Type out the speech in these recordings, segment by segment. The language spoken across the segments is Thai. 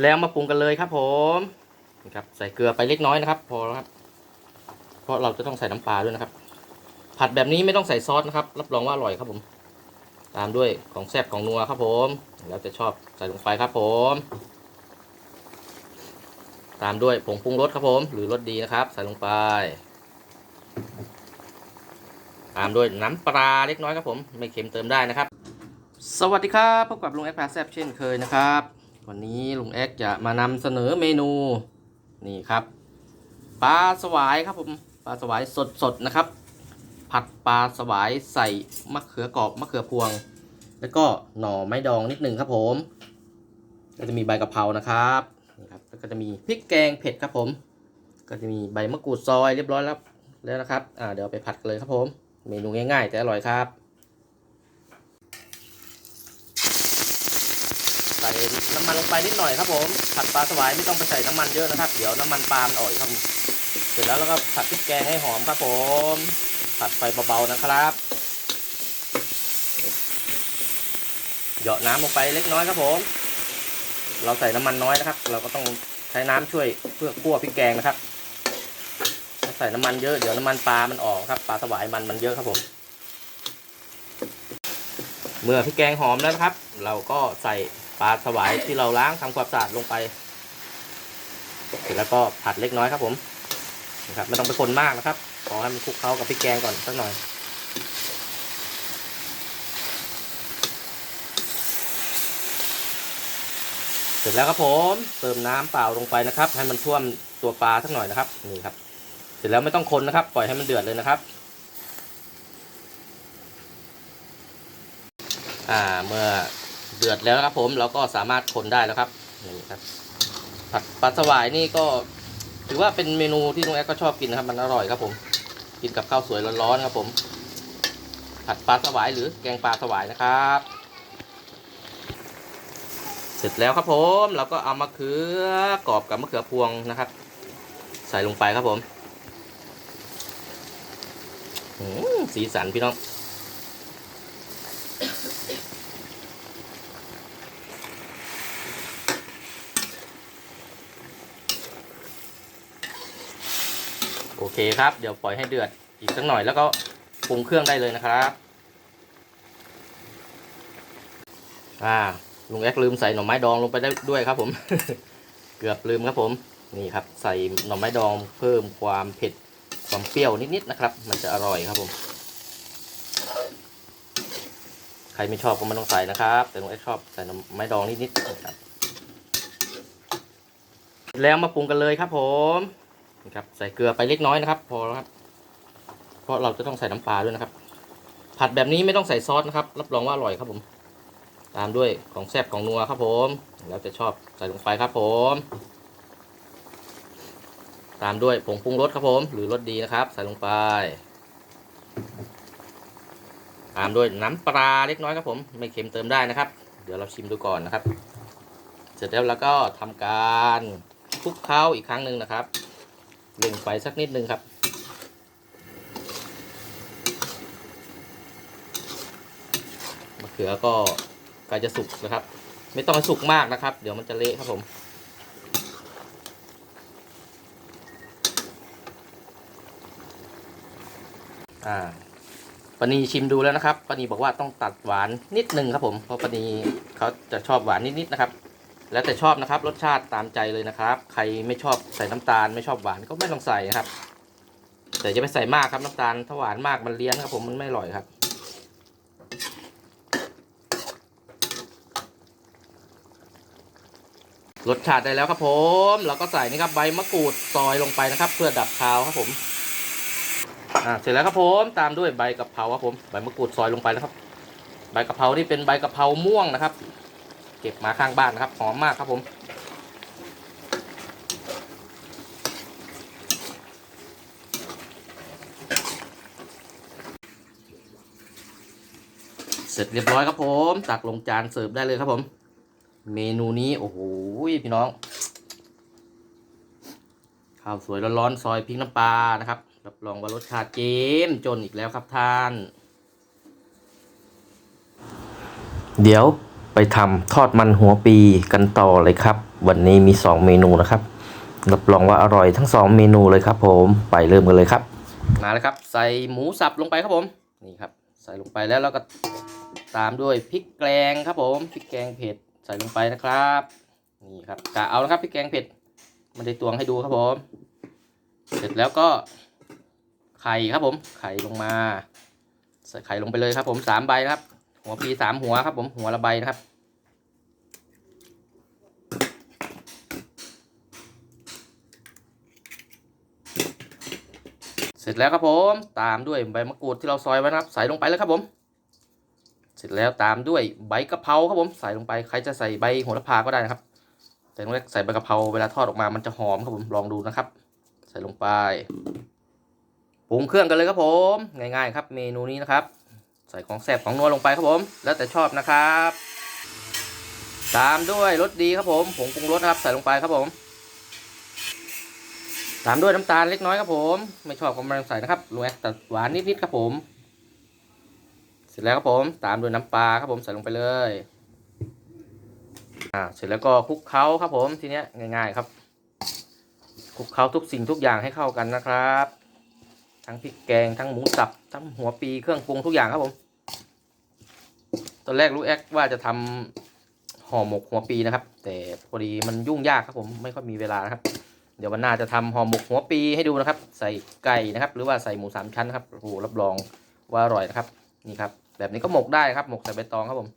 แล้วมาปรุงกันเลยครับผมนี่ครับใส่เกลือไปเล็กน้อยนะครับ พอแล้วครับ เพราะเราจะต้องใส่น้ำปลาด้วยนะครับ ผัดแบบนี้ไม่ต้องใส่ซอสนะครับ รับรองว่าอร่อยครับผม ตามด้วยของแซ่บของนัวครับผมแล้วจะชอบใส่ลงไปครับผม ตามด้วยผงปรุงรสครับผม หรือรสดีนะครับ ใส่ลงไป ตามด้วยน้ำปลาเล็กน้อยครับผม ไม่เค็มเติมได้นะครับ สวัสดีครับพบกับลุงแอ็กพาแซ่บเช่นเคยนะครับ วันนี้ลุงแอ็กจะมานำเสนอเมนูนี่ครับปลาสวายครับผมปลาสวายสดๆนะครับ ผัดปลาสวายใส่มะเขือกรอบมะเขือพวง แล้วก็หน่อไม้ดองนิดหนึ่งครับผม ก็จะมีใบกะเพรานะครับนี่ครับแล้วก็จะมีพริกแกงเผ็ดครับผม ก็จะมีใบมะกรูดซอยเรียบร้อยแล้วแล้วนะครับอ่าเดี๋ยวไปผัดกันเลยครับผม เมนูง่ายๆแต่อร่อยครับ ใส่ น้ำมันลงไปนิดหน่อยครับผมผัดปลาสวายไม่ต้องไปใส่น้ำมันเยอะนะครับ เดี๋ยวน้ำมันปลาอ่อยครับเสร็จแล้วเราก็ผัดพริกแกงให้หอมครับผม ผัดไฟเบาๆนะครับเหยาะน้ำลงไปเล็กน้อยครับผม เราใส่น้ำมันน้อยนะครับ เราก็ต้องใช้น้ำช่วยเพื่อคั่วพริกแกงนะครับถ้าใส่น้ำมันเยอะเดี๋ยวน้ำมันปลามันออกครับปลาสวายมันมันเยอะครับผม เมื่อพริกแกงหอมแล้วครับ เราก็ใส่ ปลาสวายที่เราล้างทำความสะอาดลงไป เสร็จแล้วก็ผัดเล็กน้อยครับผมนะครับไม่ต้องไปคนมากนะครับ ขอให้มันคลุกเคล้ากับพริกแกงก่อนสักหน่อยเสร็จแล้วครับผมเติมน้ำเปล่าลงไปนะครับ ให้มันท่วมตัวปลาสักหน่อยนะครับนี่ครับ เสร็จแล้วไม่ต้องคนนะครับ ปล่อยให้มันเดือดเลยนะครับ อ่าเมื่อ เดือดแล้วนะครับผมเราก็สามารถคนได้แล้วครับนี่ครับ ผัดปลาสวายนี่ก็ถือว่าเป็นเมนูที่ลุงแอ๊กก็ชอบกินนะครับ มันอร่อยครับผม กินกับข้าวสวยร้อนๆครับผม ผัดปลาสวายหรือแกงปลาสวายนะครับ เสร็จแล้วครับผมเราก็เอามะเขือกรอบกับมะเขือพวงนะครับ ใส่ลงไปครับผมสีสันพี่น้อง เคครับ เดี๋ยวปล่อยให้เดือดอีกสักหน่อยแล้วก็ปรุงเครื่องได้เลยนะครับ อ่าลุงแอ๊กลืมใส่หน่อไม้ดองลงไปได้ด้วยครับ ผม เกือบลืมครับผม นี่ครับ ใส่หน่อไม้ดองเพิ่มความเผ็ดความเปรี้ยวนิดๆนะครับ มันจะอร่อยครับผม ใครไม่ชอบก็ไม่ต้องใส่นะครับ แต่ลุงแอ๊กชอบใส่หน่อไม้ดองนิดๆนะครับแล้วมาปรุงกันเลยครับผม นะครับใส่เกลือไปเล็กน้อยนะครับ พอแล้วครับ เพราะเราจะต้องใส่น้ำปลาด้วยนะครับ ผัดแบบนี้ไม่ต้องใส่ซอสนะครับ รับรองว่าอร่อยครับผม ตามด้วยของแซ่บของนัวครับผมแล้วจะชอบใส่ลงไปครับผม ตามด้วยผงปรุงรสครับผม หรือรสดีนะครับ ใส่ลงไป ตามด้วยน้ำปลาเล็กน้อยครับผม ไม่เค็มเติมได้นะครับ เดี๋ยวเราชิมดูก่อนนะครับ เสร็จแล้วเราก็ทำการคลุกเคล้าอีกครั้งหนึ่งนะครับ เล่งไฟสักนิดนึงครับ มะเขือก็ใกล้จะสุกนะครับ ไม่ต้องสุกมากนะครับ เดี๋ยวมันจะเละครับผมอ่าปนีชิมดูแล้วนะครับปนีบอกว่าต้องตัดหวานนิดนึงครับผม เพราะปนีเขาจะชอบหวานนิดๆนะครับ แล้วแต่ชอบนะครับ รสชาติตามใจเลยนะครับ ใครไม่ชอบใส่น้ำตาลไม่ชอบหวานก็ไม่ต้องใส่นะครับ แต่จะไปใส่มากครับน้ำตาลถ้าหวานมากมันเลี้ยนครับผมมันไม่อร่อยครับ รสชาติได้แล้วครับผมเราก็ใส่นี่ครับใบมะกรูดซอยลงไปนะครับ เพื่อดับคาวครับผมอ่าเสร็จแล้วครับผมตามด้วยใบกะเพราครับผมใบมะกรูดซอยลงไปแล้วครับ ใบกะเพรานี่เป็นใบกะเพราม่วงนะครับ เก็บมาข้างบ้านนะครับ หอมมากครับผม เสร็จเรียบร้อยครับผม ตักลงจานเสิร์ฟได้เลยครับผม เมนูนี้โอ้โหพี่น้อง ข้าวสวยร้อนๆซอยพริกน้ำปลานะครับ รับรองว่ารสชาติเจมจนอีกแล้วครับท่าน เดี๋ยว ไปทำทอดมันหัวปีกันต่อเลยครับ วันนี้มี 2 เมนูนะครับรับรองว่าอร่อยทั้ง 2 เมนูเลยครับ ผมไปเริ่มกันเลยครับมาแล้วครับ ใส่หมูสับลงไปครับผมนี่ครับ ใส่ลงไปแล้วเราก็ตามด้วยพริกแกงครับผมพริกแกงเผ็ดใส่ลงไปนะครับนี่ครับกะเอานะครับพริกแกงเผ็ดมันได้ตวงให้ดูครับผม เสร็จแล้วก็ไข่ครับผมไข่ลงมา ใส่ไข่ลงไปเลยครับผมสามใบนะครับ หัวปีสามหัวครับ ผมหัวละใบนะครับ เสร็จแล้วครับผมตามด้วยใบมะกรูดที่เราซอยไว้นะครับ ใส่ลงไปเลยครับผม เสร็จแล้วตามด้วยใบกะเพราครับผมใส่ลงไปใครจะใส่ใบโหระพาก็ได้นะครับแต่ต้องใส่ใบกะเพราเวลาทอดออกมามันจะหอมครับผมลองดูนะครับ ใส่ลงไปปรุงเครื่องกันเลยครับผม ง่ายๆครับเมนูนี้นะครับ ใส่ของแซ่บของนัวลงไปครับผม แล้วแต่ชอบนะครับ ตามด้วยรสดีครับผมผงปรุงรสนะครับใส่ลงไปครับผม ตามด้วยน้ำตาลเล็กน้อยครับผม ไม่ชอบก็ไม่ต้องใส่นะครับลงแอดตัดหวานนิดๆครับผม เสร็จแล้วครับผม ตามด้วยน้ำปลาครับผมใส่ลงไปเลยอ่าเสร็จแล้วก็คลุกเคล้าครับผมทีเนี้ยง่าย ๆครับคลุกเคล้าทุกสิ่งทุกอย่างให้เข้ากันนะครับ ทั้งพริกแกงทั้งหมูสับทั้งหัวปีเครื่องปรุงทุกอย่างครับผม ตอนแรกลูกแอคว่าจะทำห่อหมกหัวปีนะครับ แต่พอดีมันยุ่งยากครับผมไม่ค่อยมีเวลานะครับ เดี๋ยววันหน้าจะทำห่อหมกหัวปีให้ดูนะครับ ใส่ไก่นะครับ หรือว่าใส่หมูสามชั้นครับโอ้โหรับรองว่าอร่อยนะครับนี่ครับ แบบนี้ก็หมกได้ครับหมกใส่ใบตองครับผม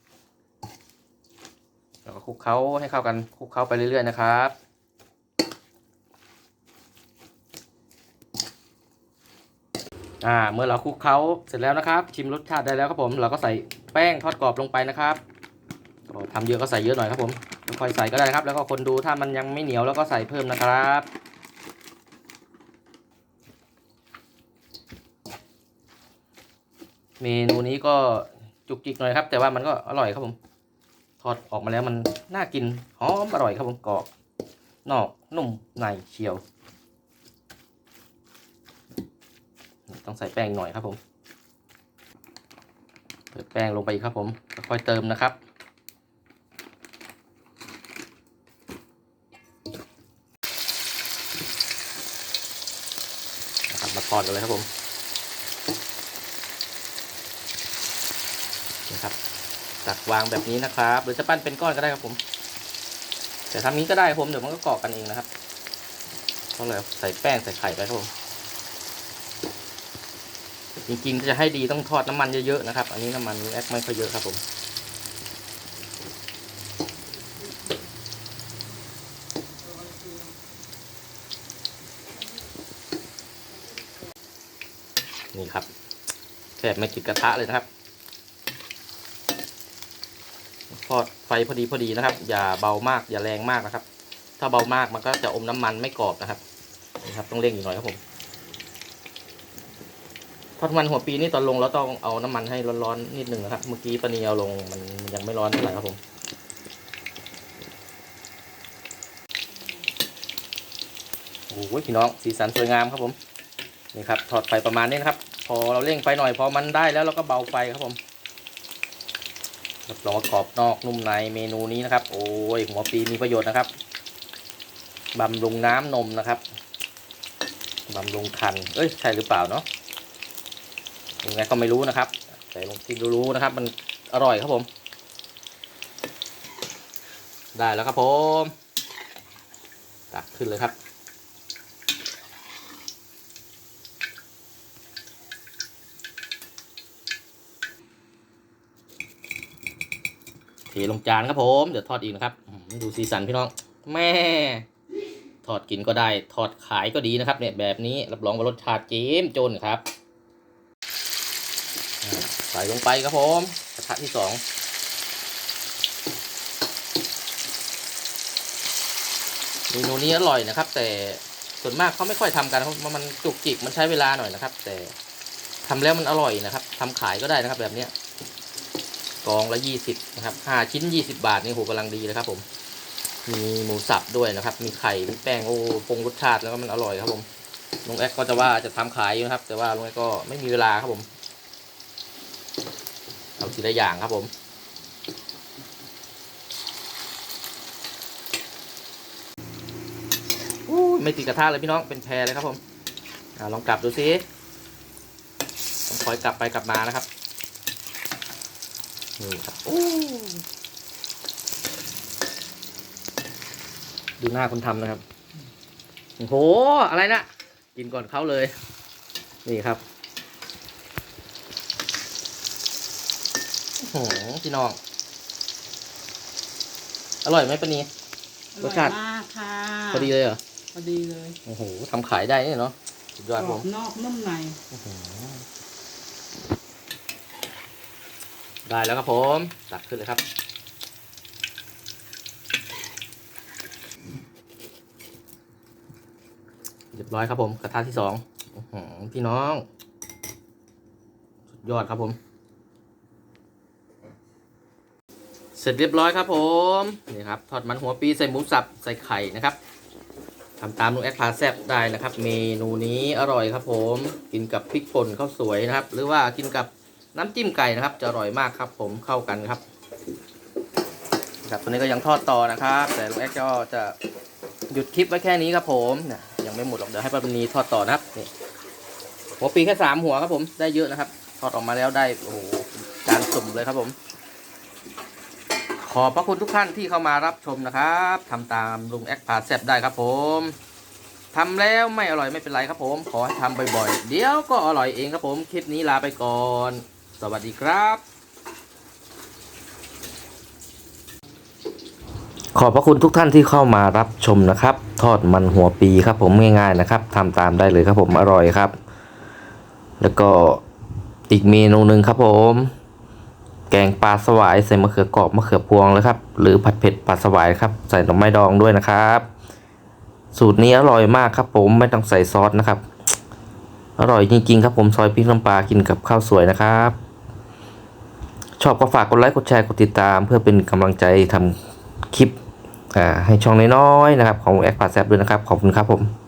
แล้วก็คลุกเคล้าให้เข้ากันคลุกเคล้าไปเรื่อยๆนะครับ อ่าเมื่อเราคลุกเคล้าเสร็จแล้วนะครับ ชิมรสชาติได้แล้วครับผม เราก็ใส่แป้งทอดกรอบลงไปนะครับก็ทำเยอะก็ใส่เยอะหน่อยครับผมค่อยใส่ก็ได้ครับ แล้วก็คนดูถ้ามันยังไม่เหนียวแล้วก็ใส่เพิ่มนะครับเมนูนี้ก็จุกจิกหน่อยครับ แต่ว่ามันก็อร่อยครับผม ทอดออกมาแล้วมันน่ากินหอมอร่อยครับผมกรอบนอกนุ่มในเชียว ต้องใส่แป้งหน่อยครับผมเติมแป้งลงไปอีกครับผมค่อยเติมนะครับ นะครับมาทอดกันเลยครับผมนี่ครับตักวางแบบนี้นะครับ หรือจะปั้นเป็นก้อนก็ได้ครับผม แต่ทำนี้ก็ได้ผมเดี๋ยวมันก็เกาะกันเองนะครับต้องเลยใส่แป้งใส่ไข่ไปครับผม จริงๆถ้าจะให้ดีต้องทอดน้ำมันเยอะๆนะครับ อันนี้น้ำมันแอคไม่ค่อยเยอะครับผมนี่ครับแทบไม่ติดกระทะเลยนะครับทอดไฟพอดีพอดีนะครับ อย่าเบามากอย่าแรงมากนะครับ ถ้าเบามากมันก็จะอมน้ำมันไม่กรอบนะครับนี่ครับ ต้องเร่งอีกหน่อยครับผม ทอดมันหัวปีนี่ตอนลงแล้วต้องเอาน้ำมันให้ร้อนๆนิดหนึ่งนะครับ เมื่อกี้ปนีเอาลงมันยังไม่ร้อนเท่าไหร่ครับผมโอ้ยพี่น้องสีสันสวยงามครับผมนี่ครับถอดไฟประมาณนี้นะครับ พอเราเร่งไฟหน่อยพอมันได้แล้วเราก็เบาไฟครับผมรับรองว่ากรอบนอกนุ่มในเมนูนี้นะครับ โอ้ยหัวปีมีประโยชน์นะครับบำรุงน้ำนมนะครับบำรุงคัน เอ้ยใช่หรือเปล่าเนาะ ยังไงก็ไม่รู้นะครับแต่ลองกินดูรู้นะครับ มันอร่อยครับผม ได้แล้วครับผมตักขึ้นเลยครับเทลงจานครับผม เดี๋ยวทอดอีกนะครับดูสีสันพี่น้อง แม่ทอดกินก็ได้ ทอดขายก็ดีนะครับ เนี่ยแบบนี้รับรองว่ารสชาติเจ้มจนครับ ส่ลงไปครับผมกระทะที่สองเมนูนี้อร่อยนะครับ แต่ส่วนมากเขาไม่ค่อยทำกันเพราะมันจุกจิกมันใช้เวลาหน่อยนะครับ แต่ทำแล้วมันอร่อยนะครับทำขายก็ได้นะครับ แบบเนี้ยกองละยี่สิบนะครับห้าชิ้นยี่สิบาทนี่โหกำลังดีเลยครับผม มีหมูสับด้วยนะครับ มีไข่มีแป้งโอ้ปรุงรสชาติแล้วก็มันอร่อยครับผมลุงแอ๊กก็จะว่าจะทำขายอยู่นะครับ แต่ว่าลุงแอ๊กก็ไม่มีเวลาครับผม ทำทีละอย่างครับผม ไม่ติดกระทะเลยพี่น้องเป็นแพรเลยครับผมอ่าลองกลับดูสิต้องคอยกลับไปกลับมานะครับนี่ครับโอ้ดูหน้าคนทำนะครับโอ้โหอะไรนะกินก่อนเขาเลย นี่ครับ โอ้โหพี่น้อง อร่อยไหมปะนีอรร่สอยชาติมากค่ะพอดีเลยเหรอ พอดีเลยโอ้โหทำขายได้เนี่ยเนาะสุดยอดกผรอม บนอกนุ่มในอื้อหือได้แล้วครับผม ตักขึ้นเลยครับ เรียบร้อยครับผม กระทะที่สองอื้อหือพี่น้อง สุดยอดครับผม เสร็จเรียบร้อยครับผมนี่ครับทอดมันหัวปีใส่หมูสับใส่ไข่นะครับทำตามลุงแอดพาแซบได้นะครับ เมนูนี้อร่อยครับผมกินกับพริกป่นข้าวสวยนะครับ หรือว่ากินกับน้ำจิ้มไก่นะครับ จะอร่อยมากครับ ผมเข้ากันครับครับตัวนี้ก็ยังทอดต่อนะครับ แต่ลุงแอดก็จะหยุดคลิปไว้แค่นี้ครับผมนะยังไม่หมดหรอกเดี๋ยวให้ป้าปนีทอดต่อนะครับนี่หัวปีแค่สามหัวครับผมได้เยอะนะครับ ทอดออกมาแล้วได้โอ้โหจานสุ่มเลยครับผม ขอบพระคุณทุกท่านที่เข้ามารับชมนะครับทำตามลุงแอคพาแซบได้ครับผมทำแล้วไม่อร่อยไม่เป็นไรครับผม ขอให้ทำบ่อยๆ เดี๋ยวก็อร่อยเองครับผม คลิปนี้ลาไปก่อน สวัสดีครับ ขอบพระคุณทุกท่านที่เข้ามารับชมนะครับ ทอดมันหัวปีครับผมง่ายๆนะครับทำตามได้เลยครับผมอร่อยครับ แล้วก็อีกเมนูหนึ่งครับผม แกงปลาสวายใส่มะเขือกรอบมะเขือพวงเลยครับ หรือผัดเผ็ดปลาสวายครับ ใส่หน่อไม้ดองด้วยนะครับ สูตรนี้อร่อยมากครับ ผมไม่ต้องใส่ซอสนะครับ อร่อยจริงๆครับผมซอยพริกน้ำปลากินกับข้าวสวยนะครับ ชอบก็ฝากกดไลค์กดแชร์กดติดตาม เพื่อเป็นกำลังใจทำคลิปให้ช่องน้อยๆนะครับ ของแอคพาแซบด้วยนะครับ ขอบคุณครับผม